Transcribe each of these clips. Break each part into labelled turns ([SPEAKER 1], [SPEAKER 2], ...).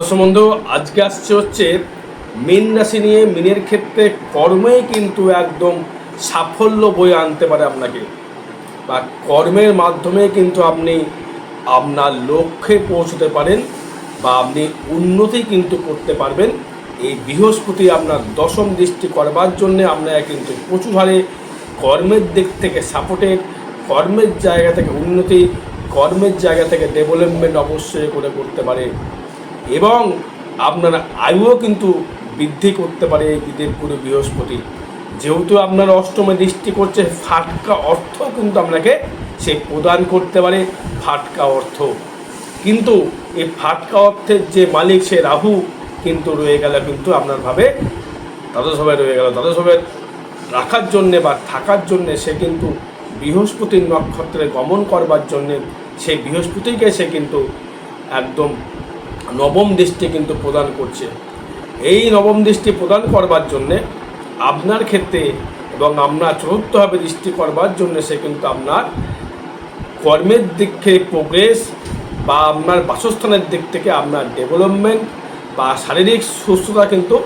[SPEAKER 1] সম্বন্ধ আজকে আসছে হচ্ছে মীন রাশি নিয়ে মিনের ক্ষেত্রে কর্মেই কিন্তু একদম সাফল্য বয়ে আনতে পারে আপনাকে। বা কর্মের মাধ্যমে কিন্তু আপনি আপনার লক্ষ্যে পৌঁছতে পারেন বা আপনি উন্নতি কিন্তু করতে পারবেন। এই বৃহস্পতি আপনার দশম দৃষ্টি করবার জন্যে আপনারা কিন্তু প্রচুর হারে কর্মের দিক থেকে সাপোর্টেড কর্মের জায়গা থেকে উন্নতি, কর্মের জায়গা থেকে ডেভেলপমেন্ট অবশ্যই করে করতে পারে। এবং আপনার আয়ুও কিন্তু বৃদ্ধি করতে পারে এই বিদেবপুরে বৃহস্পতি। যেহেতু আপনার অষ্টমে দৃষ্টি করছে, ফাটকা অর্থ কিন্তু আপনাকে সে প্রদান করতে পারে, ফাটকা অর্থ। কিন্তু এই ফাটকা অর্থের যে মালিক সে রাহু কিন্তু রয়ে গেল কিন্তু আপনার ভাবে দ্বাদশভাবে রয়ে গেল। দ্বাদশভাবে রাখার জন্যে বা থাকার জন্যে সে কিন্তু বৃহস্পতির নক্ষত্রে গমন করবার জন্যে সেই বৃহস্পতিকে সে কিন্তু একদম নবম দৃষ্টি কিন্তু প্রদান করছে। এই নবম দৃষ্টি প্রদান করবার জন্যে আপনার ক্ষেত্রে এবং আপনার চতুর্থভাবে দৃষ্টি করবার জন্য সে কিন্তু আপনার কর্মের দিক থেকে প্রোগ্রেস বা আপনার বাসস্থানের দিক থেকে আপনার ডেভেলপমেন্ট বা শারীরিক সুস্থতা কিন্তু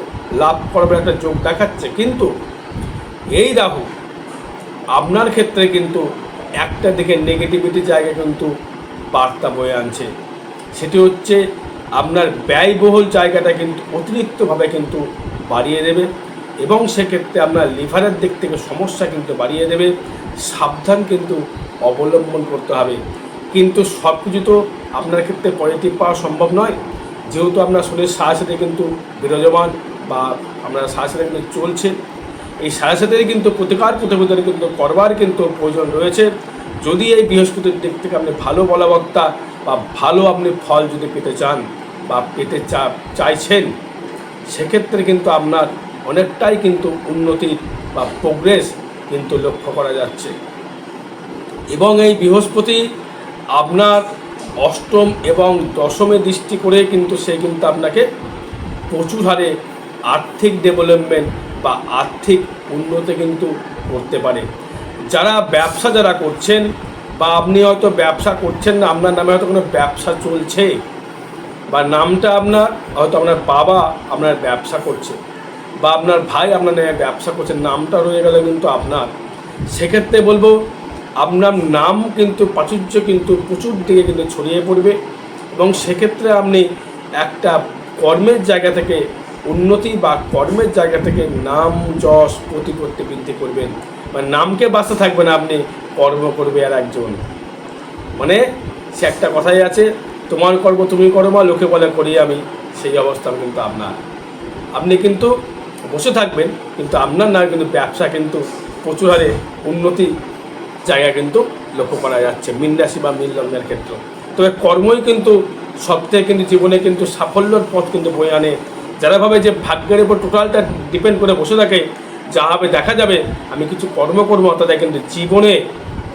[SPEAKER 1] লাভ করবার একটা যোগ দেখাচ্ছে। কিন্তু এই রাহু আপনার ক্ষেত্রে কিন্তু একটা দিকে নেগেটিভিটি জায়গায় কিন্তু বার্তা বয়ে আনছে। সেটি হচ্ছে আপনার ব্যয়বহুল জায়গাটা কিন্তু অতিরিক্তভাবে কিন্তু বাড়িয়ে দেবে এবং সেক্ষেত্রে আপনার লিভারের দিক থেকে সমস্যা কিন্তু বাড়িয়ে দেবে। সাবধান কিন্তু অবলম্বন করতে হবে। কিন্তু সব কিছু তো আপনার ক্ষেত্রে পজিটিভ পাওয়া সম্ভব নয়। যেহেতু আপনার শরীরের সাথে সাথে কিন্তু বিরাজমান বা আপনার সাথে সাথে কিন্তু চলছে। এই সাথে সাথে কিন্তু প্রতিকার প্রতিবেদন কিন্তু করবার কিন্তু প্রয়োজন রয়েছে। যদি এই বৃহস্পতির দিক থেকে আপনি ভালো বলাবক্তা বা ভালো আপনি ফল যদি পেতে চান বা পেতে চা, চাইছেন, সেক্ষেত্রে কিন্তু আপনার অনেকটাই কিন্তু উন্নতি বা প্রোগ্রেস কিন্তু লক্ষ্য করা যাচ্ছে। এবং এই বৃহস্পতি আপনার অষ্টম এবং দশমে দৃষ্টি করে কিন্তু সে কিন্তু আপনাকে প্রচুর হারে আর্থিক ডেভেলপমেন্ট বা আর্থিক উন্নতি কিন্তু করতে পারে। যারা ব্যবসা যারা করছেন বা আপনি হয়তো ব্যবসা করছেন না, আপনার নামে হয়তো কোনো ব্যবসা চলছে বা নামটা আপনার হয়তো আপনার বাবা আপনার ব্যবসা করছে বা আপনার ভাই আপনার নামে ব্যবসা করছে, নামটা রয়ে গেলে কিন্তু আপনার। সেক্ষেত্রে বলব, আপনার নাম কিন্তু প্রাচুর্য কিন্তু প্রচুর দিকে কিন্তু ছড়িয়ে পড়বে এবং সেক্ষেত্রে আপনি একটা কর্মের জায়গা থেকে উন্নতি বা কর্মের জায়গা থেকে নাম, যশ, প্রতিপত্তি বৃদ্ধি করবেন। বা নামকে বাঁচতে থাকবেন আপনি কর্ম করবে আর একজন। মানে সে একটা কথাই আছে, তোমার কর্ম তুমি করো মা, লোকে বলে করি আমি। সেই অবস্থান কিন্তু আপনার। আপনি কিন্তু বসে থাকবেন, কিন্তু আপনার না, কিন্তু ব্যবসা কিন্তু প্রচুর হারে উন্নতি জায়গা কিন্তু লক্ষ্য করা যাচ্ছে, মিন রাশি বা মিন লগ্নের ক্ষেত্রে। তবে কর্মই কিন্তু সবথেকে কিন্তু জীবনে কিন্তু সাফল্যর পথ কিন্তু বয়ে আনে। যারা ভাবে যে ভাগ্যের উপর টোটালটা ডিপেন্ড করে বসে থাকে, যা হবে দেখা যাবে, আমি কিছু কর্ম করব তাদের কিন্তু জীবনে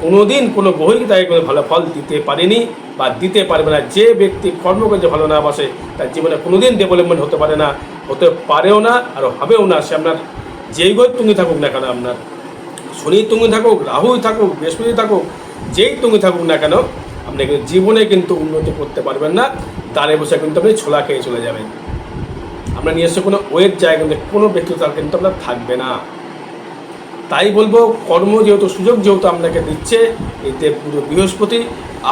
[SPEAKER 1] কোনোদিন কোনো গ্রহই তাকে কোনো ভালো ফল দিতে পারেনি বা দিতে পারবে না। যে ব্যক্তি কর্ম করতে ভালো না বাসে, তার জীবনে কোনোদিন ডেভেলপমেন্ট হতে পারে না, হতে পারেও না আর হবেও না। সে আপনার যেই গই তুমি থাকুক না কেন, আপনার শনি তুমি থাকুক, রাহুই থাকুক, বৃহস্পতি থাকুক, যেই তুমি থাকুক না কেন, আপনি কিন্তু জীবনে কিন্তু উন্নতি করতে পারবেন না। দাঁড়িয়ে বসে কিন্তু আপনি ছোলা খেয়ে চলে যাবেন। আপনার নিজস্ব কোনো ওয়ের জায়গা কিন্তু কোনো ব্যক্তিত্ব কিন্তু আপনার থাকবে না। তাই বলব, কর্ম যেহেতু সুযোগ যেহেতু আপনাকে দিচ্ছে এই দেবগুরু বৃহস্পতি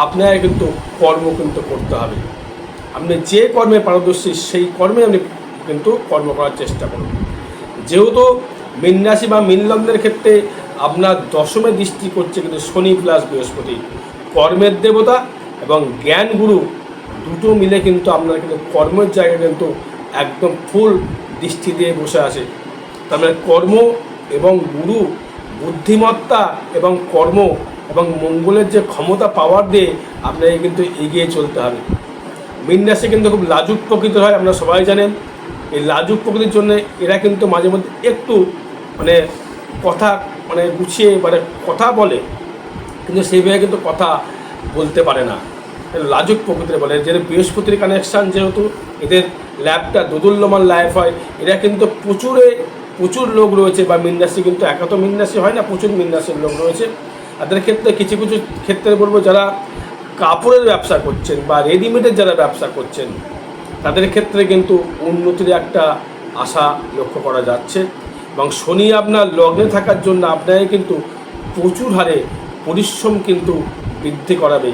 [SPEAKER 1] আপনাকে কিন্তু কর্ম কিন্তু করতে হবে। আপনি যে কর্মে পারদর্শী, সেই কর্মে আপনি কিন্তু কর্ম করার চেষ্টা করুন। যেহেতু মীন রাশি বা মীন লগ্নের ক্ষেত্রে আপনার দশমে দৃষ্টি করছে কিন্তু শনি প্লাস বৃহস্পতি। কর্মের দেবতা এবং জ্ঞান গুরু দুটো মিলে কিন্তু আপনার কিন্তু কর্মের জায়গায় কিন্তু একদম ফুল দৃষ্টি দিয়ে বসে আছে। তার মানে কর্ম এবং গুরু, বুদ্ধিমত্তা এবং কর্ম এবং মঙ্গলের যে ক্ষমতা পাওয়ার দিয়ে আপনাকে কিন্তু এগিয়ে চলতে হবে। মীন রাশি কিন্তু খুব লাজুক প্রকৃতির হয়, আপনারা সবাই জানেন। এই লাজুক প্রকৃতির জন্য এরা কিন্তু মাঝে মধ্যে একটু মানে কথা মানে গুছিয়ে মানে কথা বলে, কিন্তু সেইভাবে কিন্তু কথা বলতে পারে না। লাজুক প্রকৃতির বলে যে বৃহস্পতির কানেকশান যেহেতু, এদের ল্যাবটা দোদুল্যমান লাইফ হয়, এরা কিন্তু প্রচুরে প্রচুর লোক রয়েছে বা মিনরাশি কিন্তু একা তো মিনরাশি হয় না, প্রচুর মিনরাশির লোক রয়েছে। তাদের ক্ষেত্রে কিছু কিছু ক্ষেত্রে বলব যারা কাপড়ের ব্যবসা করছেন বা রেডিমেডের যারা ব্যবসা করছেন, তাদের ক্ষেত্রে কিন্তু উন্নতির একটা আশা লক্ষ্য করা যাচ্ছে। এবং শনি আপনার লগ্নে থাকার জন্য আপনাকে কিন্তু প্রচুর হারে পরিশ্রম কিন্তু বৃদ্ধি করাবে।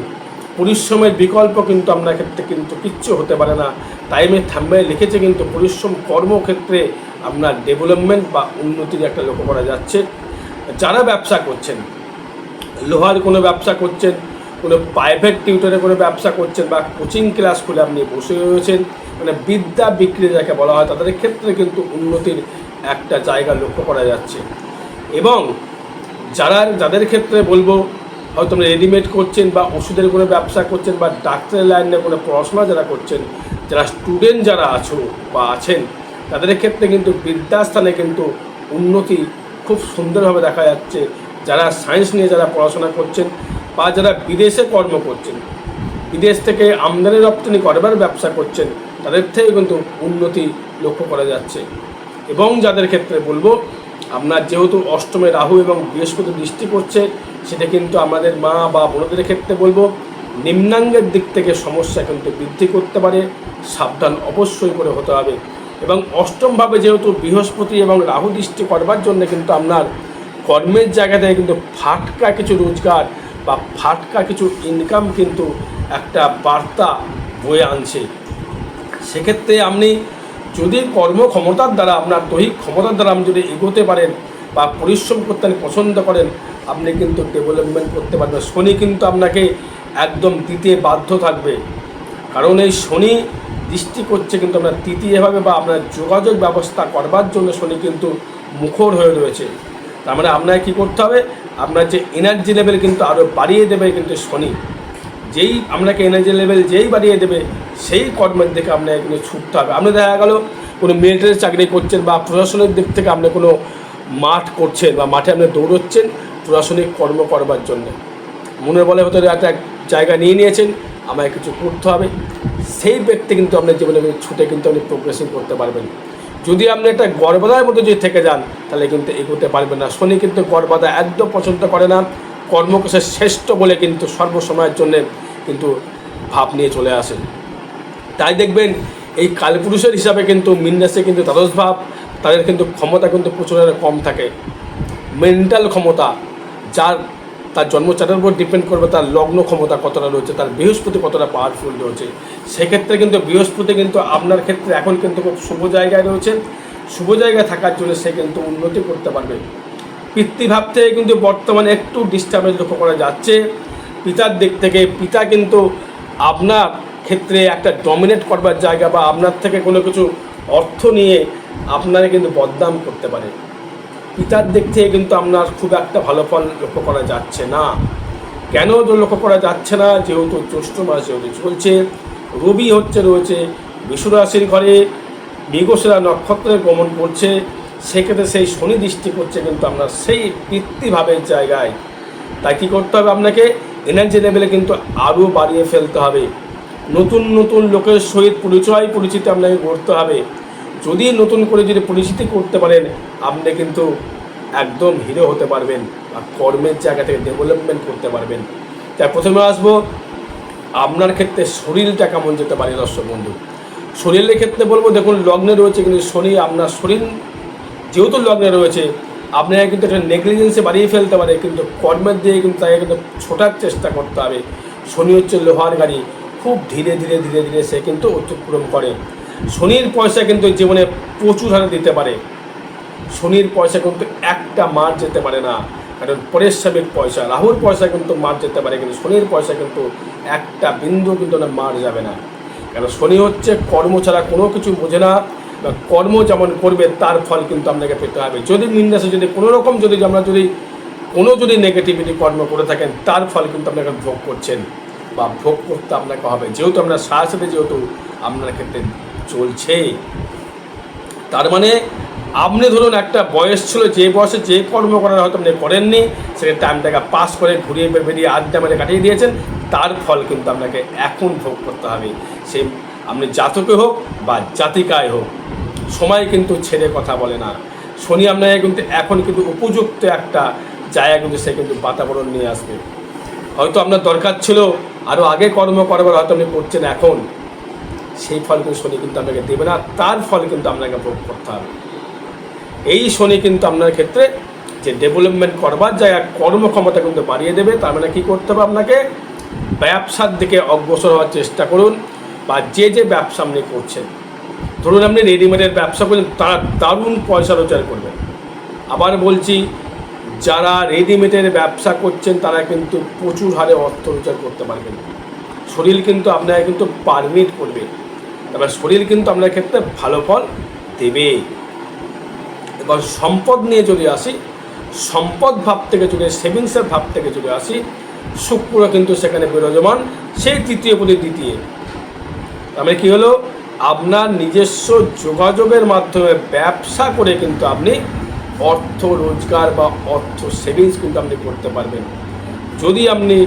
[SPEAKER 1] পরিশ্রমের বিকল্প কিন্তু আপনার ক্ষেত্রে কিন্তু কিচ্ছু হতে পারে না। টাইমে থাম্বে লিখেছে কিন্তু পরিশ্রম কর্মক্ষেত্রে আপনার ডেভেলপমেন্ট বা উন্নতির একটা লক্ষ্য করা যাচ্ছে। যারা ব্যবসা করছেন, লোহার কোনো ব্যবসা করছেন, কোনো প্রাইভেট টিউটরে কোনো ব্যবসা করছেন বা কোচিং ক্লাস খুলে আপনি বসে রয়েছেন মানে বিদ্যা বিক্রি যাকে বলা হয়, তাদের ক্ষেত্রে কিন্তু উন্নতির একটা জায়গা লক্ষ্য করা যাচ্ছে। এবং যারা, যাদের ক্ষেত্রে বলব, হয়তো রেডিমেড করছেন বা ওষুধের কোনো ব্যবসা করছেন বা ডাক্তারের লাইনে কোনো পড়াশোনা যারা করছেন, যারা স্টুডেন্ট যারা আছো বা আছেন তাদের ক্ষেত্রে কিন্তু বিদ্যাস্থানে কিন্তু উন্নতি খুব সুন্দরভাবে দেখা যাচ্ছে। যারা সায়েন্স নিয়ে যারা পড়াশোনা করছেন বা যারা বিদেশে কর্ম করছেন, বিদেশ থেকে আমদানি রপ্তানি করবার ব্যবসা করছেন, তাদের থেকে কিন্তু উন্নতি লক্ষ্য করা যাচ্ছে। এবং যাদের ক্ষেত্রে বলব আপনার যেহেতু অষ্টমে রাহু এবং বৃহস্পতি দৃষ্টি করছে সেটা কিন্তু আমাদের মা বা বোনদের ক্ষেত্রে বলব, নিম্নাঙ্গের দিক থেকে সমস্যা কিন্তু বৃদ্ধি করতে পারে। সাবধান অবশ্যই করে হতে হবে। এবং অষ্টমভাবে যেহেতু বৃহস্পতি এবং রাহু দৃষ্টি করবার জন্য কিন্তু আপনার কর্মের জায়গা থেকে কিন্তু ফাটকা কিছু রোজগার বা ফাটকা কিছু ইনকাম কিন্তু একটা বার্তা বয়ে আনছে। সেক্ষেত্রে আপনি যদি কর্মক্ষমতার দ্বারা, আপনার দৈহিক ক্ষমতার দ্বারা আপনি যদি এগোতে পারেন বা পরিশ্রম করতে পছন্দ করেন, আপনি কিন্তু ডেভেলপমেন্ট করতে পারবেন। শনি কিন্তু আপনাকে একদম দিতে বাধ্য থাকবে। কারণ এই শনি দৃষ্টি করছে কিন্তু আপনার তৃতীয়ভাবে বা আপনার যোগাযোগ ব্যবস্থা করবার জন্য শনি কিন্তু মুখর হয়ে রয়েছে। তার মানে আপনাকে কী করতে হবে? আপনার যে এনার্জি লেভেল কিন্তু আরও বাড়িয়ে দেবে কিন্তু শনি। যেই আপনাকে এনার্জি লেভেল যেই বাড়িয়ে দেবে, সেই কর্মের দিকে আপনাকে কিন্তু ছুটতে হবে। আপনি দেখা গেল কোনো মিলিটারি চাকরি করছেন বা প্রশাসনের দিক থেকে আপনি কোনো মাঠ করছেন বা মাঠে আপনি দৌড়চ্ছেন প্রশাসনিক কর্ম করবার জন্য। মনের বলে হয়তো একটা জায়গা নিয়ে নিয়েছেন, আমায় কিছু করতে হবে। সেই ব্যক্তি কিন্তু আপনার জীবনে ছুটে কিন্তু আপনি প্রোগ্রেসিং করতে পারবেন। যদি আপনি একটা গর্বদার মধ্যে যদি থেকে যান, তাহলে কিন্তু এগোতে পারবেন না। শনি কিন্তু গর্বদা একদম পছন্দ করে না। কর্মকে শ্রেষ্ঠ বলে কিন্তু সর্বসময়ের জন্যে কিন্তু ভাব নিয়ে চলে আসেন তাই দেখবেন, এই কালপুরুষের হিসাবে কিন্তু মিন্নাসে কিন্তু দ্বাদশ ভাব, তাদের কিন্তু ক্ষমতা কিন্তু প্রচুর কম থাকে। মেন্টাল ক্ষমতা, যার তার জন্মচারের উপর ডিপেন্ড করবে তার লগ্ন ক্ষমতা কতটা রয়েছে, তার বৃহস্পতি কতটা পাওয়ারফুল রয়েছে। সেক্ষেত্রে কিন্তু বৃহস্পতি কিন্তু আপনার ক্ষেত্রে এখন কিন্তু খুব শুভ জায়গায় রয়েছে। শুভ জায়গায় থাকার জন্য সে কিন্তু উন্নতি করতে পারবে। পিতৃভাব থেকে কিন্তু বর্তমানে একটু ডিস্টার্বেন্স লক্ষ্য করা যাচ্ছে। পিতার দিক থেকে পিতা কিন্তু আপনার ক্ষেত্রে একটা ডমিনেট করবার জায়গা বা আপনার থেকে কোনো কিছু অর্থ নিয়ে আপনারা কিন্তু বদনাম করতে পারে। পিতার দিক থেকে কিন্তু আপনার খুব একটা ভালো ফল লক্ষ্য করা যাচ্ছে না। কেন লক্ষ্য করা যাচ্ছে না? যেহেতু জ্যৈষ্ঠ মাস যেহেতু চলছে। রবি হচ্ছে রয়েছে বিশ্বরাশির ঘরে। মৃগশিরা নক্ষত্রে গমন করছে। সেক্ষেত্রে সেই শনি দৃষ্টি করছে কিন্তু আপনার সেই পিতৃভাবের জায়গায়। তাই কী করতে হবে আপনাকে? এনার্জি লেভেলে কিন্তু আরও বাড়িয়ে ফেলতে হবে। নতুন নতুন লোকের সহিত পরিচয় পরিচিতি আপনাকে করতে হবে। যদি নতুন করে যদি পরিচিতি করতে পারেন, আপনি কিন্তু একদম হিরো হতে পারবেন বা কর্মের জায়গা থেকে ডেভেলপমেন্ট করতে পারবেন। তাই প্রথমে আসব, আপনার ক্ষেত্রে শরীরটা কেমন যেতে পারে দর্শক বন্ধু? শরীরের ক্ষেত্রে বলব, দেখুন, লগ্নে রয়েছে কিন্তু শনি, আপনার শরীর যেহেতু লগ্নে রয়েছে, আপনাকে কিন্তু একটা নেগলিজেন্সে বাড়িয়ে ফেলতে পারে, কিন্তু কর্মের দিয়ে কিন্তু তাকে কিন্তু ছোটার চেষ্টা করতে হবে। শনি হচ্ছে লোহার গাড়ি, খুব ধীরে ধীরে ধীরে ধীরে সে কিন্তু অতিক্রম করে। শনির পয়সা কিন্তু জীবনে প্রচুর হারে দিতে পারে। শনির পয়সা কিন্তু একটা মার যেতে পারে না। কারণ পরিশ্রমিক পয়সা, রাহুর পয়সা কিন্তু মার যেতে পারে, কিন্তু শনির পয়সা কিন্তু একটা বিন্দু কিন্তু না মার যাবে না। কারণ শনি হচ্ছে কর্ম ছাড়া কোনো কিছু বোঝে না কর্ম যেমন করবে তার ফল কিন্তু আপনাকে পেতে হবে। যদি মিন্দাসে যদি কোনো রকম যদি আমরা যদি, কোনো যদি নেগেটিভিটি কর্ম করে থাকেন, তার ফল কিন্তু আপনাকে ভোগ করছেন, বা ভোগ করতে আপনাকে হবে। যেহেতু আপনার সাথে যেহেতু আপনার ক্ষেত্রে চলছে। তার মানে আপনি ধরুন একটা বয়স ছিল, যে বয়সে যে কর্ম করার হয়তো আপনি করেননি সেটা টাইমটাকে পাস করে ঘুরিয়ে বেরিয়ে আড্ডা মেরে কাটিয়ে দিয়েছেন, তার ফল কিন্তু আপনাকে এখন ভোগ করতে হবে। সে আপনি জাতকে হোক বা জাতিকায় হোক, সময় কিন্তু ছেড়ে কথা বলে না। শনি আপনাকে কিন্তু এখন কিন্তু উপযুক্ত একটা জায়গা কিন্তু সে কিন্তু বাতাবরণ নিয়ে আসবে। হয়তো আপনার দরকার ছিল আরও আগে কর্ম করবার হয়তো আপনি করছেন এখন সেই ফল কিন্তু শনি কিন্তু আপনাকে দেবে না, তার ফল কিন্তু আপনাকে ভোগ করতে হবে। এই শনি কিন্তু আপনার ক্ষেত্রে যে ডেভেলপমেন্ট করবার জায়গা, কর্মক্ষমতা কিন্তু বাড়িয়ে দেবে, তার মানে কী করতে হবে আপনাকে? ব্যবসার দিকে অগ্রসর হওয়ার চেষ্টা করুন বা যে যে ব্যবসা আপনি করছেন। ধরুন আপনি রেডিমেডের ব্যবসা করছেন তার দারুণ পয়সা রোজগার করবেন। আবার বলছি, যারা রেডিমেডের ব্যবসা করছেন, তারা কিন্তু প্রচুর হারে অর্থ রোজগার করতে পারবেন। শরীর কিন্তু আপনাকে কিন্তু পারমিট করবে। তারপর শরীর কিন্তু আপনার ক্ষেত্রে ভালো ফল দেবে এবার সম্পদ নিয়ে যদি আসি, সম্পদ ভাব থেকে চলে সেভিংসের ভাব থেকে চলে আসি, শুক্র কিন্তু সেখানে বিরাজমান, সেই তৃতীয় প্রতি দ্বিতীয়। তার মানে কী হলো? আপনার নিজস্ব যোগাযোগের মাধ্যমে ব্যবসা করে কিন্তু আপনি অর্থ রোজগার বা অর্থ সেভিংস কিন্তু আপনি করতে পারবেন। যদি আপনি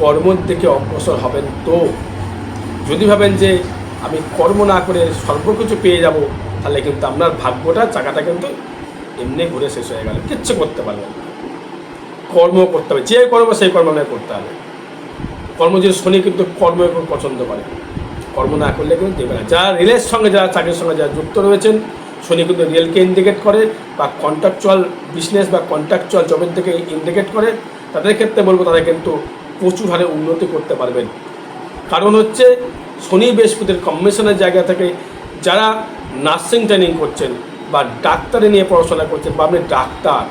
[SPEAKER 1] কর্মের দিকে অগ্রসর হবেন তো। যদি ভাবেন যে আমি কর্ম না করে সর্বকিছু পেয়ে যাব, তাহলে কিন্তু আপনার ভাগ্যটা, চাকাটা কিন্তু এমনি ঘুরে শেষ হয়ে গেল। কিচ্ছু করতে পারবেন কর্ম করতে হবে। যে কর্ম, সেই কর্ম আপনাকে করতে হবে। কর্ম যদি শনি কিন্তু কর্ম পছন্দ করে। কর্ম না করলে কিন্তু দেবে না। যারা রেলের সঙ্গে, যারা চাকরির সঙ্গে, যারা যুক্ত রয়েছেন, শনি কিন্তু রেলকে ইন্ডিকেট করে বা কন্ট্রাকচুয়াল বিজনেস বা কন্ট্রাকচুয়াল জবের দিকে ইন্ডিকেট করে, তাদের ক্ষেত্রে বলব তারা কিন্তু প্রচুর হারে উন্নতি করতে পারবেন। কারণ হচ্ছে শনি বৃহস্পতির কম্বিনেশনের জায়গা থেকে যারা নার্সিং ট্রেনিং করছেন বা ডাক্তারি নিয়ে পড়াশোনা করছেন, বা আপনি ডাক্তার,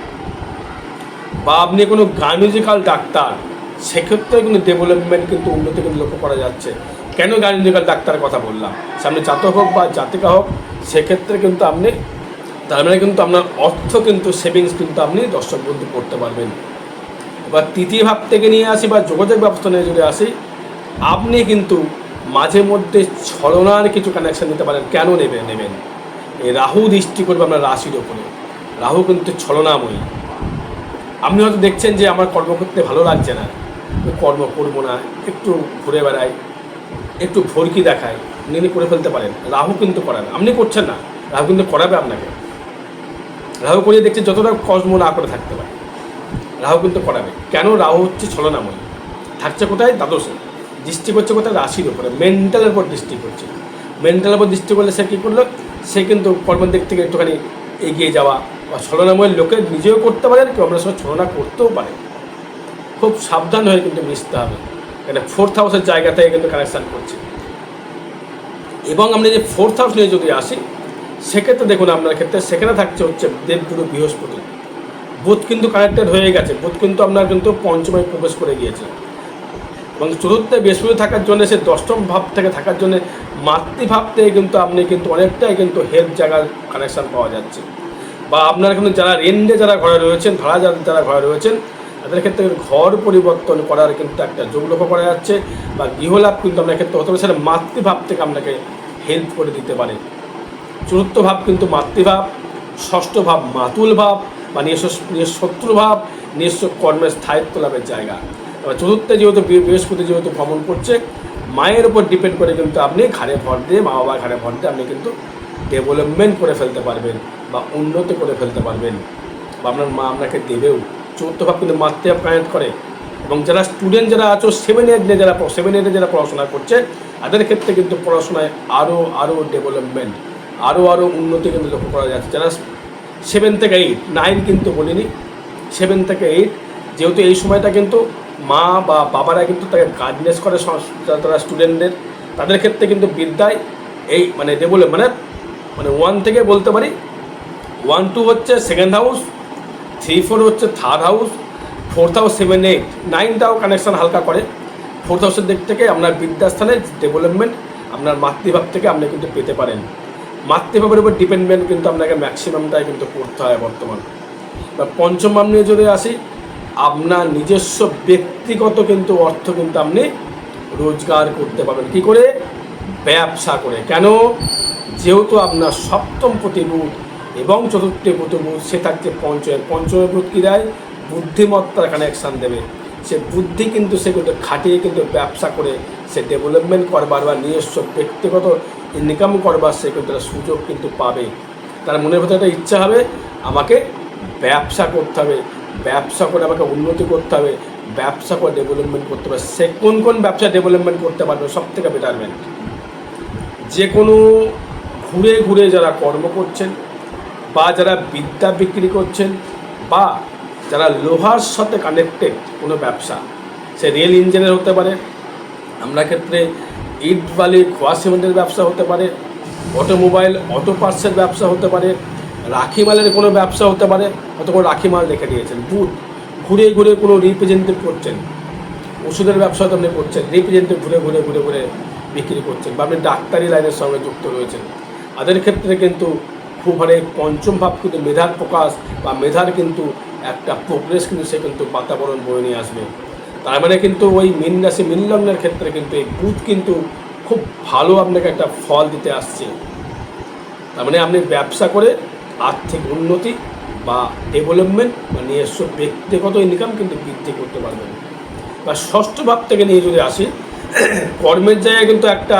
[SPEAKER 1] বা আপনি কোনো গাইনোলজিক্যাল ডাক্তার, সেক্ষেত্রে কিন্তু ডেভেলপমেন্ট কিন্তু উন্নতি কিন্তু লক্ষ্য করা যাচ্ছে। কেন গাইনোলজিক্যাল ডাক্তারের কথা বললাম? সামনে জাতক হোক বা জাতিকা হোক, সেক্ষেত্রে কিন্তু আপনি, তার মানে কিন্তু আপনার অর্থ কিন্তু সেভিংস কিন্তু আপনি দর্শক বন্ধু করতে পারবেন। এবার তৃতীয় ভাব থেকে নিয়ে আসি বা যোগাযোগ ব্যবস্থা নিয়ে যদি আসি, আপনি কিন্তু মাঝে মধ্যে ছলনার কিছু কানেকশন নিতে পারেন, কেন নেবেন নেবেন? এই রাহু দৃষ্টি করবে আপনার রাশির ওপরে। রাহু কিন্তু ছলনাময়ী। আপনি হয়তো দেখছেন যে আমার কর্ম করতে ভালো লাগছে না। কর্ম করব না, একটু ঘুরে বেড়াই, একটু ভরকি দেখায় আপনি করে ফেলতে পারেন। রাহু কিন্তু করাবে আপনি করছেন না, রাহু কিন্তু করাবে আপনাকে। রাহু করিয়ে দেখছে যতটা কর্ম না করে থাকতে পারে। রাহু কিন্তু করাবে। কেন? রাহু হচ্ছে ছলনাময়ী। থাকছে কোথায়? দ্বাদশে। দৃষ্টি করছে কোথায় রাশির উপরে মেন্টালের উপর দৃষ্টি করছে। মেন্টালের উপর দৃষ্টি করলে সে কী করল? সে কিন্তু কর্মের দিক থেকে একটুখানি এগিয়ে যাওয়া বা ছলনাময় লোকে নিজেও করতে পারেন কেউ আপনার সঙ্গে ছলনা করতেও পারে। খুব সাবধান হয়ে কিন্তু মিশতে হবে। এখানে ফোর্থ হাউসের জায়গা থেকে কিন্তু কানেকশান করছে। এবং আমরা যে ফোর্থ হাউস নিয়ে যদি আসি, সেক্ষেত্রে দেখুন আপনার ক্ষেত্রে সেখানে থাকছে হচ্ছে দেবগুরু বৃহস্পতি। বুধ কিন্তু কানেক্টেড হয়ে গেছে। বুধ কিন্তু আপনার কিন্তু পঞ্চমে প্রবেশ করে গিয়েছে। এবং চতুর্থে বৃহস্পতি থাকার জন্য, সে দশম ভাব থেকে থাকার জন্য মাতৃভাব থেকে কিন্তু আপনি কিন্তু অনেকটাই কিন্তু হেল্প জায়গার কানেকশান পাওয়া যাচ্ছে। বা আপনার কিন্তু যারা রেন্ডে যারা ঘরে রয়েছেন, ভাড়া যারা যারা ঘরে রয়েছেন, তাদের ক্ষেত্রে ঘর পরিবর্তন করার কিন্তু একটা যোগ লক্ষ্য করা যাচ্ছে বা গৃহলাভ কিন্তু আপনার ক্ষেত্রে হতে পারে। সেটা মাতৃভাব থেকে আপনাকে হেল্প করে দিতে পারে। চতুর্থ ভাব কিন্তু মাতৃভাব, ষষ্ঠ ভাব মাতুল ভাব বা নিজস্ব নিজস্ব শত্রুভাব নিজস্ব কর্মের স্থায়িত্ব লাভের জায়গা। চতুর্থে যেহেতু বৃহ- বৃহস্পতি যেহেতু ভ্রমণ করছে, মায়ের উপর ডিপেন্ড করে কিন্তু আপনি ঘাড়ে ভর দিয়ে মা বাবার ঘাড়ে ভর দিয়ে আপনি কিন্তু ডেভেলপমেন্ট করে ফেলতে পারবেন বা উন্নত করে ফেলতে পারবেন। বা আপনার মা আপনাকে দেবেও। চতুর্থ ভাব কিন্তু মাতৃভাব কানেক্ট করে। এবং যারা স্টুডেন্ট যারা আছো সেভেন এইট নিয়ে যারা সেভেন এইটে যারা পড়াশোনা করছে, তাদের ক্ষেত্রে কিন্তু পড়াশোনায় আরও আরও ডেভেলপমেন্ট আরও আরও উন্নতি কিন্তু লক্ষ্য করা যাচ্ছে। যারা সেভেন থেকে এইট নাইন কিন্তু বলিনি সেভেন থেকে এইট যেহেতু এই সময়টা কিন্তু মা বা বাবারা কিন্তু তাকে গাইডনেস করে তারা স্টুডেন্টদের তাদের ক্ষেত্রে কিন্তু বিদ্যায় এই মানে ডেভেলপ মানে মানে ওয়ান থেকে বলতে পারি ওয়ান টু হচ্ছে সেকেন্ড হাউস থ্রি ফোর হচ্ছে third house fourth house seven eight নাইনটাও connection হালকা করে। ফোর্থ হাউসের দিক থেকে আপনার বিদ্যাস্থানে ডেভেলপমেন্ট আপনার মাতৃভাব থেকে আপনি কিন্তু পেতে পারেন। মাতৃভাবের উপর ডিপেন্ডমেন্ট কিন্তু আপনাকে ম্যাক্সিমামটাই কিন্তু করতে হয় বর্তমান। বা পঞ্চম নিয়ে যদি আসি আপনার নিজস্ব ব্যক্তিগত কিন্তু অর্থ কিন্তু আপনি রোজগার করতে পারবেন। কি করে? ব্যবসা করে। কেন? যেহেতু আপনার সপ্তম প্রতিভূত এবং চতুর্থ প্রতিভূত, সে থাকছে পঞ্চমের পঞ্চমের ভূত কী দেয়? বুদ্ধিমত্তার কানেকশান দেবে। সে বুদ্ধি কিন্তু সে কিন্তু খাটিয়ে কিন্তু ব্যবসা করে, সে ডেভেলপমেন্ট করবার বা নিজস্ব ব্যক্তিগত ইনকাম করবার সে কিন্তু সুযোগ কিন্তু পাবে। তার মনের ভেতরে একটা ইচ্ছা হবে, আমাকে ব্যবসা করতে হবে। ব্যবসা করে আমাকে উন্নতি করতে হবে, ব্যবসা করে ডেভেলপমেন্ট করতে হবে। সে কোন কোন ব্যবসা ডেভেলপমেন্ট করতে পারবে সব থেকে বেটারমেন্ট যে কোনো ঘুরে ঘুরে যারা কর্ম করছেন, বা যারা বিদ্যা বিক্রি করছেন, বা যারা লোহার সাথে কানেক্টেড কোনো ব্যবসা, সে রেল ইঞ্জিনের হতে পারে। আমরা ক্ষেত্রে ইট, বালি খোয়া সিমেন্টের ব্যবসা হতে পারে। অটোমোবাইল অটো পার্টসের ব্যবসা হতে পারে। রাখি মালের কোনো ব্যবসা হতে পারে অত কোনো রাখি মাল রেখে দিয়েছেন বুথ ঘুরে ঘুরে কোনো রিপ্রেজেন্টেটিভ করছেন। ওষুধের ব্যবসা তো আপনি করছেন রিপ্রেজেন্টেটিভ ঘুরে ঘুরে ঘুরে ঘুরে বিক্রি করছেন, বা আপনি ডাক্তারি লাইনের সঙ্গে যুক্ত রয়েছেন। তাদের ক্ষেত্রে কিন্তু খুব হারে পঞ্চম ভাব কিন্তু মেধার প্রকাশ, বা মেধার কিন্তু একটা প্রোগ্রেস কিন্তু সে কিন্তু বাতাবরণ বয়ে নিয়ে আসবে। তার মানে কিন্তু ওই মিন রাশি, মিন লগ্নের ক্ষেত্রে কিন্তু এই বুধ কিন্তু খুব ভালো আপনাকে একটা ফল দিতে আসছে। তার মানে আপনি ব্যবসা করে আর্থিক উন্নতি বা ডেভেলপমেন্ট বা নিজস্ব ব্যক্তিগত ইনকাম কিন্তু বৃদ্ধি করতে পারবেন বা ষষ্ঠ ভাব থেকে নিয়ে যদি আসি, কর্মের জায়গায় কিন্তু একটা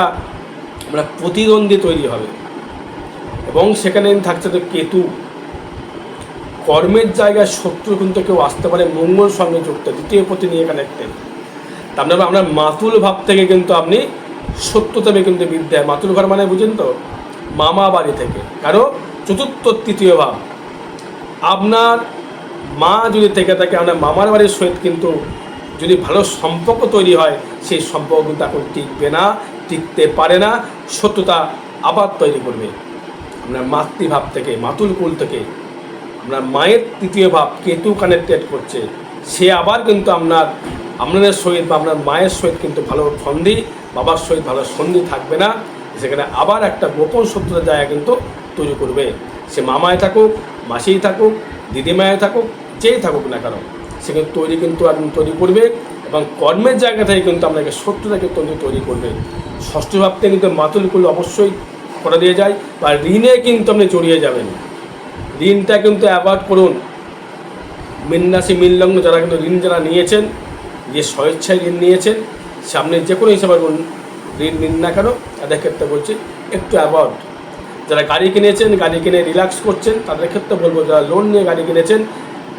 [SPEAKER 1] আমরা প্রতিদ্বন্দ্বী তৈরি হবে। এবং সেখানে থাকছে তো কেতু। কর্মের জায়গায় শত্রু কিন্তু কেউ আসতে পারে, মঙ্গল সঙ্গে যুক্ত, দ্বিতীয় প্রতি নিয়ে কানেক্টেড তার মানে আমরা মাতুল ভাব থেকে কিন্তু আপনি সত্যতমে কিন্তু বিদ্যা মাতুল ঘর মানে বুঝেন তো? মামা বাড়ি থেকে। কারও চতুর্থ তৃতীয় ভাব। আপনার মা যদি থেকে থাকে, আপনার মামার বাড়ির সহিত কিন্তু যদি ভালো সম্পর্ক তৈরি হয়, সেই সম্পর্ক কিন্তু এখন টিকবে না, টিকতে পারে না, সত্যতা আবার তৈরি করবে। আপনার মাতৃভাব থেকে, মাতুল কুল থেকে আপনার মায়ের তৃতীয় ভাব কেতু কানেক্টেড করছে। সে আবার কিন্তু আপনার, আপনাদের সহিত বা আপনার মায়ের সহিত কিন্তু ভালো সন্ধি, বাবার সহিত ভালো সন্ধি থাকবে না। সেখানে আবার একটা গোপন শত্রুতার জায়গা কিন্তু তৈরি করবে। সে মামায় থাকুক, মাসিই থাকুক দিদিমায় থাকুক, যেই থাকুক না কেন, সে কিন্তু তৈরি কিন্তু একদম তৈরি করবে এবং কর্মের জায়গা থেকে কিন্তু আপনাকে শত্রুতা কিন্তু তৈরি করবে। ষষ্ঠ ভাবতে কিন্তু মাতুলগুলো অবশ্যই করে দিয়ে যায় বা ঋণে কিন্তু আপনি জড়িয়ে যাবেন। ঋণটা কিন্তু অ্যাভয়েড করুন। মিন্নাসি মিনলগ্ন যারা কিন্তু ঋণ যারা নিয়েছেন, যে স্বেচ্ছায় ঋণ নিয়েছেন, সামনে যে কোনো হিসাবে ঋণ নিন না কেন, তাদের ক্ষেত্রে বলছি, একটু অ্যাভয়েড। যারা গাড়ি কিনেছেন, গাড়ি কিনে রিল্যাক্স করছেন, তাদের ক্ষেত্রে বলব যারা লোন নিয়ে গাড়ি কিনেছেন,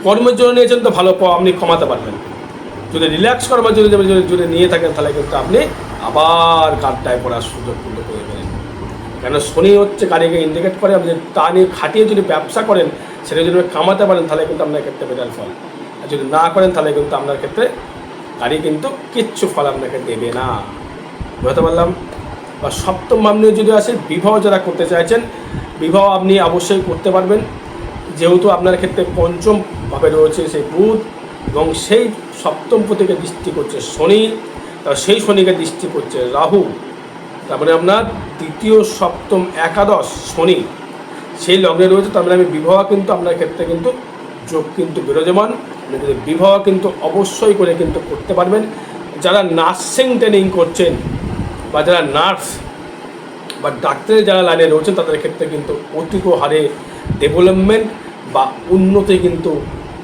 [SPEAKER 1] কর্মের জন্য নিয়েছেন তো ভালো আপনি কমাতে পারবেন। যদি রিল্যাক্স করবার জন্য যদি নিয়ে থাকেন, তাহলে কিন্তু আপনি আবার গাড্ডায় পড়ার সুযোগ কিন্তু পেয়ে যাবেন। কেন শনি হচ্ছে গাড়িকে ইন্ডিকেট করে, আপনি তা নিয়ে খাটিয়ে যদি ব্যবসা করেন, সেটা যদি কামাতে পারেন, তাহলে কিন্তু আপনার ক্ষেত্রে বেটার ফল। আর যদি না করেন, তাহলে কিন্তু আপনার ক্ষেত্রে গাড়ি কিন্তু কিচ্ছু ফল আপনাকে দেবে না। বুঝতে পারলাম? বা সপ্তম ভাব নিয়ে যদি আসে, বিবাহ যারা করতে চাইছেন, বিবাহ আপনি অবশ্যই করতে পারবেন। যেহেতু আপনার ক্ষেত্রে পঞ্চম ভাবে রয়েছে সেই বুধ, এবং সেই সপ্তম প্রতিকে দৃষ্টি করছে শনি, তা সেই শনিকে দৃষ্টি করছে রাহু। তারপরে আপনার দ্বিতীয়, সপ্তম, একাদশ শনি সেই লগ্নে রয়েছে, তার মানে আমি বিবাহ কিন্তু আপনার ক্ষেত্রে কিন্তু যোগ কিন্তু বিরাজমান। বিবাহ কিন্তু অবশ্যই করে কিন্তু করতে পারবেন। যারা নার্সিং ট্রেনিং করছেন বা যারা নার্স বা ডাক্তারের যারা লাইনে রয়েছেন, তাদের ক্ষেত্রে কিন্তু অতিক হারে ডেভেলপমেন্ট বা উন্নতি কিন্তু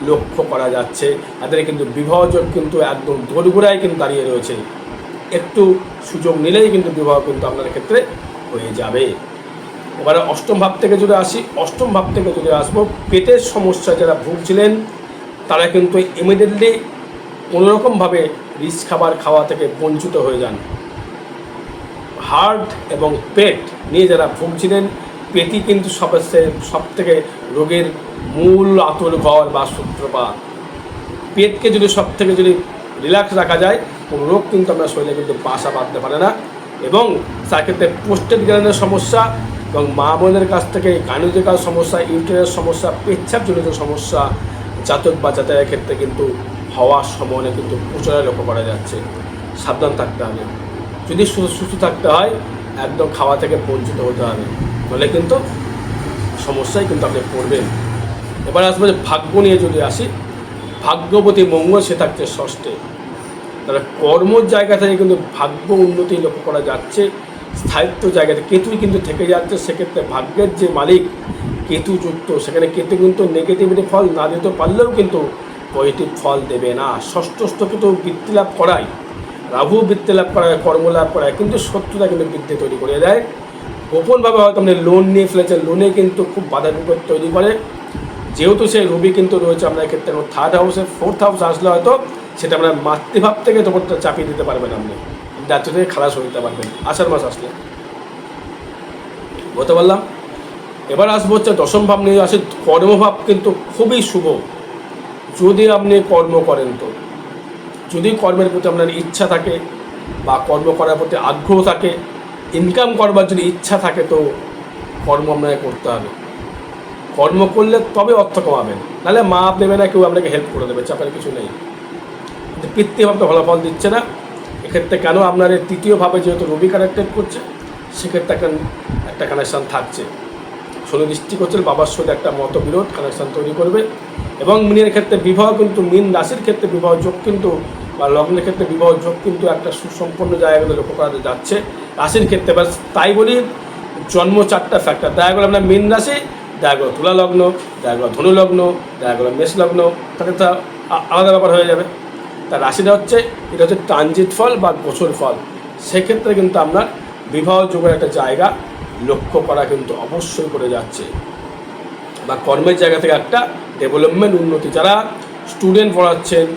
[SPEAKER 1] লক্ষ্য করা যাচ্ছে। তাদের কিন্তু বিবাহযোগ কিন্তু একদম দোরগোড়ায় কিন্তু দাঁড়িয়ে রয়েছে। একটু সুযোগ নিলেই কিন্তু বিবাহ কিন্তু আপনার ক্ষেত্রে হয়ে যাবে। এবারে অষ্টম ভাব থেকে যদি আসি, অষ্টম ভাব থেকে যদি আসব, পেটের সমস্যা যারা ভুগছিলেন, তারা কিন্তু ইমিডিয়েটলি কোনোরকমভাবে রিচ খাবার খাওয়া থেকে বঞ্চিত হয়ে যান। হার্ট এবং পেট নিয়ে যারা ভুগছিলেন, পেটই কিন্তু সবচেয়ে সব থেকে রোগের মূল আতর ঘর বা সূত্রপাত। পেটকে যদি সব থেকে যদি রিল্যাক্স রাখা যায়, কোনো রোগ কিন্তু আপনার শরীরে কিন্তু বাসা বাঁধতে পারে না এবং তার ক্ষেত্রে পোস্টেড গ্যানের সমস্যা এবং মা বোনের কাছ থেকে গানুজিকার সমস্যা ইউটেরের সমস্যা, পেচ্ছাপজনিত সমস্যা, জাতক বা জাতকের ক্ষেত্রে কিন্তু হওয়ার সময় কিন্তু প্রচুর লক্ষ্য করা যাচ্ছে। সাবধান থাকতে হবে। যদি সুস্থ থাকতে হয়, একদম খাওয়া থেকে বঞ্চিত হতে হবে। তাহলে কিন্তু সমস্যায় কিন্তু আপনি পড়বেন। এবার আসব ভাগ্য নিয়ে যদি আসি ভাগ্যবতী মঙ্গল, সে থাকছে ষষ্ঠে। তাহলে কর্মর জায়গা থেকে কিন্তু ভাগ্য উন্নতি লক্ষ্য করা যাচ্ছে। স্থায়িত্ব জায়গাতে কেতুই কিন্তু থেকে যাচ্ছে। সেক্ষেত্রে ভাগ্যের যে মালিক কেতু যুক্ত, সেখানে কেতু কিন্তু নেগেটিভিটি ফল না দিতে পারলেও কিন্তু পজিটিভ ফল দেবে না। ষষ্ঠস্থ কিন্তু বৃত্তি লাভ করায়। রাহু বৃত্তি লাভ করায় কর্ম লাভ করায় কিন্তু শত্রুতা কিন্তু বৃদ্ধি তৈরি করে দেয়। গোপনভাবে হয়তো আপনি লোন নিয়ে ফেলেছেন লোনে কিন্তু খুব বাধা বিপদ তৈরি করে। যেহেতু সেই রবি কিন্তু রয়েছে আপনার ক্ষেত্রে থার্ড হাউসে ফোর্থ হাউস আসলে হয়তো সেটা আপনার মাতৃভাব থেকে তোমার চাপিয়ে দিতে পারবেন আপনি। দায়িত্ব থেকে খালাস হয়ে দিতে পারবেন, আষাঢ় মাস আসলে। বলতে পারলাম? এবার আসব হচ্ছে দশম ভাব নিয়ে আসে কর্মভাব কিন্তু খুবই শুভ। যদি আপনি কর্ম করেন তো। যদি কর্মের প্রতি আপনার ইচ্ছা থাকে বা কর্ম করার প্রতি আগ্রহ থাকে ইনকাম করবার যদি ইচ্ছা থাকে তো কর্ম আপনাকে করতে হবে। কর্ম করলে তবে অর্থ কমাবেন, নাহলে মা দেবে না, কেউ আপনাকে হেল্প করে দেবে, চাপের কিছু নেই। কিন্তু পিতৃভাবটা ফলাফল দিচ্ছে না, এক্ষেত্রে কেন আপনার তৃতীয়ভাবে যেহেতু রবি কানেক্টেড করছে, সেক্ষেত্রে একটা একটা কানেকশান থাকছে। শনি দৃষ্টি করছেন বাবার সাথে একটা মতবিরোধ কানেকশান তৈরি করবে এবং মিনের ক্ষেত্রে বিবাহ কিন্তু মিন রাশির ক্ষেত্রে বিবাহ যোগ কিন্তু বা লগ্নের ক্ষেত্রে বিবাহ যোগ কিন্তু একটা সুসম্পন্ন জায়গাতে লক্ষ্য করা যাচ্ছে। রাশির ক্ষেত্রে বা তাই বলি, জন্ম চারটা ফ্যাক্টর দেখা গেলো আপনার মিন রাশি, দেখা গেলো তুলা লগ্ন, দেখা গেলো ধনু লগ্ন, দেখা গেলো মেষ লগ্ন। তাহলে তা আলাদা ব্যাপার হয়ে যাবে। তার রাশিটা হচ্ছে, এটা হচ্ছে ট্রানজিট ফল বা গোচর ফল। সেক্ষেত্রে কিন্তু আপনার বিবাহ যুগের একটা জায়গা লক্ষ্য করা কিন্তু অবশ্যই করে যাচ্ছে। বা কর্মের জায়গা থেকে একটা ডেভেলপমেন্ট উন্নতি। যারা স্টুডেন্ট পড়াচ্ছেন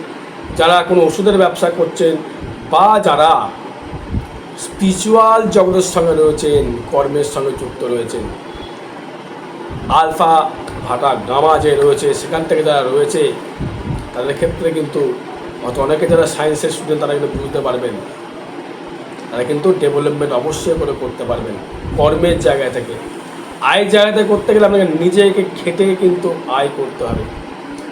[SPEAKER 1] যারা কোনো ওষুধের ব্যবসা করছেন বা যারা স্পিরিচুয়াল জগতের সঙ্গে রয়েছেন, কর্মের সঙ্গে যুক্ত রয়েছেন, আলফা ভাটা গামা যে রয়েছে, সেখান থেকে যারা রয়েছে, তাদের ক্ষেত্রে কিন্তু হয়তো অনেকে যারা সায়েন্সের স্টুডেন্ট তারা কিন্তু বুঝতে পারবেন। তারা কিন্তু ডেভেলপমেন্ট অবশ্যই করে করতে পারবেন, কর্মের জায়গা থেকে। আয় জায়গাতে করতে গেলে আপনাকে নিজেকে খেটে কিন্তু আয় করতে হবে।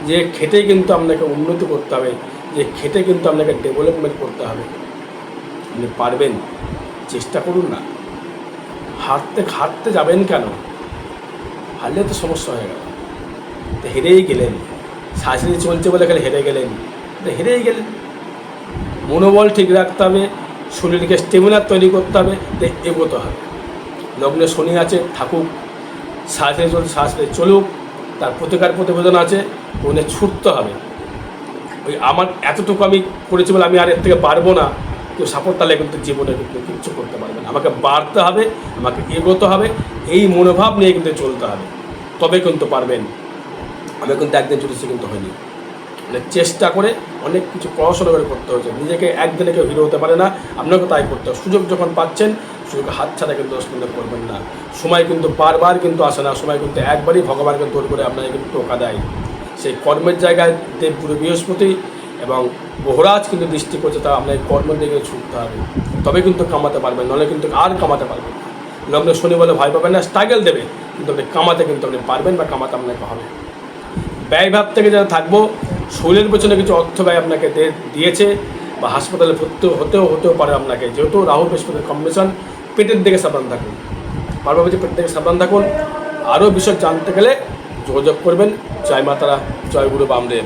[SPEAKER 1] যে খেটে কিন্তু আপনাকে উন্নতি করতে হবে। যে খেটে কিন্তু আপনাকে ডেভেলপমেন্ট করতে হবে। আপনি পারবেন, চেষ্টা করুন না। হারতে হারতে যাবেন কেন? হারলে তো সমস্যা হয়ে গেল। তো হেরেই গেলেন। শাশুড়ি চলছে বলে খালি হেরে গেলেন। তো হেরেই গেলেন। মনোবল ঠিক রাখতে হবে, শরীরকে স্টেমিনার তৈরি করতে হবে, তো এগোতে হবে। লগ্নে শনি আছে, থাকুক। শ্বাসে চলছে শ্বাসে চলুক। তার প্রতিকার প্রতিবেদন আছে, ওখানে ছুটতে হবে। ওই আমার এতটুকু আমি করেছি বলে আমি আর এর থেকে পারব না। কেউ সাপোর্ট তাহলে কিন্তু জীবনে কিন্তু কিচ্ছু করতে পারবে না। আমাকে বাড়তে হবে, আমাকে এগোতে হবে, এই মনোভাব নিয়ে কিন্তু চলতে হবে। তবে কিন্তু পারবেন। আমি কিন্তু একদিন জ্যোতিষী কিন্তু হয়নি। মানে চেষ্টা করে অনেক কিছু পড়াশোনা করে করতে হয়েছে। নিজেকে একদিনে কেউ হিরো হতে পারে না। আপনাকে তাই করতে হবে। সুযোগ যখন পাচ্ছেন, সুযোগ হাত ছাড়া কিন্তু কিন্তু করবেন না। সময় কিন্তু বারবার কিন্তু আসে না। সময় কিন্তু একবারই ভগবান কিন্তু করে আপনাকে কিন্তু টোকা দেয়। সেই কর্মের জায়গায় দেবগুরু বৃহস্পতি এবং বহরাজ কিন্তু দৃষ্টি করছে, তা আপনাকে কর্মের দিকে ছুটতে হবে। তবে কিন্তু কামাতে পারবেন নাহলে কিন্তু আর কামাতে পারবেন লগ্ন শনি বলে ভয় পাবেন না স্ট্রাগল দেবে, কিন্তু আপনি কামাতে কিন্তু আপনি পারবেন বা কামাতে আপনাকে হবে। ব্যয়ভাব থেকে যারা থাকব, শরীরের পেছনে কিছু অর্থ ব্যয় আপনাকে দিয়েছে বা হাসপাতালে ভর্তি হতেও হতেও পারে আপনাকে। যেহেতু রাহু, বৃহস্পতির কম্বিনেশন পেটের দিকে সাবধান থাকুন। বারবার বলছি, পেটের দিকে সাবধান থাকুন। আরও বিষয় জানতে গেলে যোগাযোগ করবেন। জয় মাতারা জয় গুরু বামদেব।